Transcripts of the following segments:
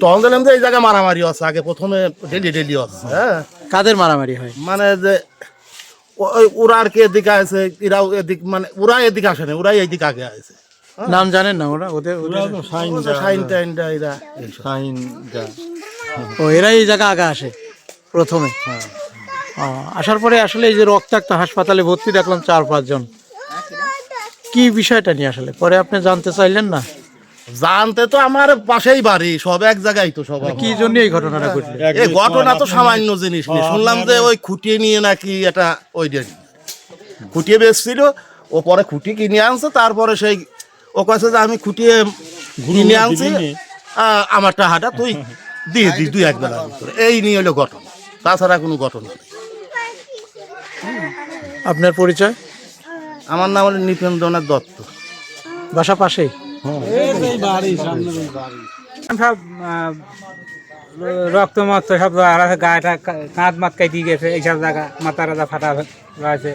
তখন দেখলাম যে এই জায়গায় মারামারি আছে আগে প্রথমে ডেলি ডেলি আছে হ্যাঁ। কাদের মারামারি হয়? মানে যে ওরা আর কি এদিকে আছে এরাও এদিক মানে ওরা এদিকে আসে না ওরাই এইদিকে আগে আছে নাম জানেন না ওরা? ওদের সাইন টাইনটা এরা। এইসব। ও এরাই এই জায়গা আগে আসে প্রথমে? ও, আসার পরে আসলে এই যে রক্তাক্ত হাসপাতালে ভর্তি দেখলাম চার পাঁচজন। কি বিষয়টা নিয়ে আসলে? পরে আপনি জানতে চাইলেন না? জানতে তো আমার পাশেই বাড়ি সব এক জায়গায় তো সব কি জন্য এই ঘটনাটা ঘটলো? এই ঘটনা তো সামান্য জিনিস নেই। শুনলাম যে ওই খুঁটিয়ে নিয়ে নাকি এটা ওই যে খুঁটিয়ে বেচছিল ও পরে খুঁটি কিনে আনছে তারপরে সেই ও কাছে যে আমি খুঁটিয়ে কিনে আনছি। আমার টাকাটা তুই দিয়ে দুই এক বেলার ভিতরে। এই নিয়ে হলো ঘটনা। তাছাড়া কোনো ঘটনা নেই। আপনার পরিচয়? আমার নাম হলো নিপেন্দ্রনাথ দত্ত। বাসা পাশেই? রক্ত মত সব গায়েটা কাঁধ মাত কাটি গেছে এইসব জায়গা মাথা রাজা ফাটা রয়েছে।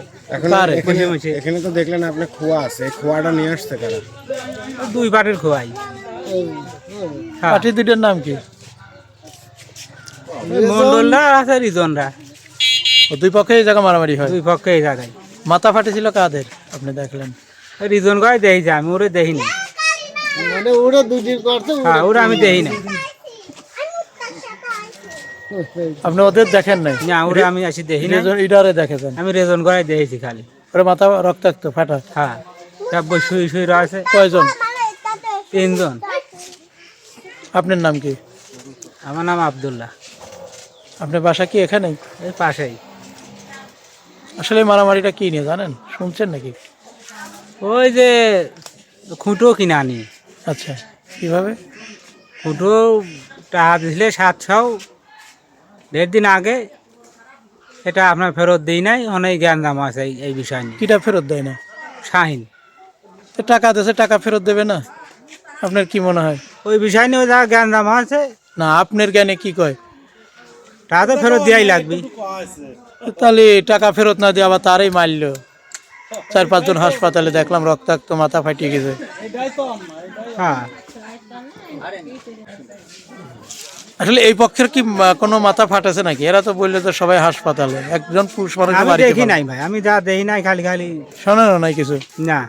এখানে তো দেখলেন আপনি খোয়া আছে এই খোয়াটা নিয়ে আসছে কারা? দুই পাটের খোয়াই। হ্যাঁ। পার্টি দুইটার নাম কি? মন্ডলরা আছে রিজনরা। দুই পক্ষে এই জায়গা মারামারি হয়? দুই পক্ষে এই জায়গায়। মাথা ফাটেছিল কাদের? আপনি দেখলেন। রিজন গায়ে দেখি যে আমি ওরে দেখি না। মানে ওরা দুটি করতে হ্যাঁ ওরা আমি দেখি না। আপনি ওদের দেখেন নাই? না ওরা আমি আসি দেখি না ইডারে দেখেছেন? আমি রেজন গায়ে দেখেছি খালি। ওরা মাথা রক্তাক্ত ফাটা। হ্যাঁ সব বই শুয়ে শুয়ে রয়েছে। কয়জন? তিনজন। আপনার নাম কি? আমার নাম আবদুল্লাহ। আপনার বাসা কি এখানেই? এই পাশেই। আসলে মারামারিটা কি নিয়ে জানেন? শুনছেন নাকি? ওই যে খুঁটো কিনে আনি আচ্ছা কীভাবে? খুঁটো টাকা দিছিলে সাতশো। দেড় দিন আগে। এটা আপনার ফেরত দিই নাই অনেক জ্ঞান দাম আছে এই- এই বিষয় নিয়ে। কিটা ফেরত দেয় না? শাহিন। তো টাকা দেশে টাকা ফেরত দেবে না? আপনার কি মনে হয়? ওই বিষয় নিয়ে যা জ্ঞান দাম আছে। না আপনার জ্ঞানে কি কয়? টাকা তো ফেরত দেওয়াই লাগবে। তাহলে টাকা ফেরত না দিয়ে আবার তারই মারলো। চার পাঁচজন হাসপাতালে দেখলাম রক্তাক্ত মাথা ফাটিয়ে গেছে। হ্যাঁ। আসলে এই পক্ষের কি কোনো মাথা ফাটেছে নাকি? এরা তো বলল তো সবাই হাসপাতালে। একজন পুরুষ মানুষ দেখি নাই ভাই আমি যা দেখি নাই খালি খালি শোনানো নাই কিছু? না।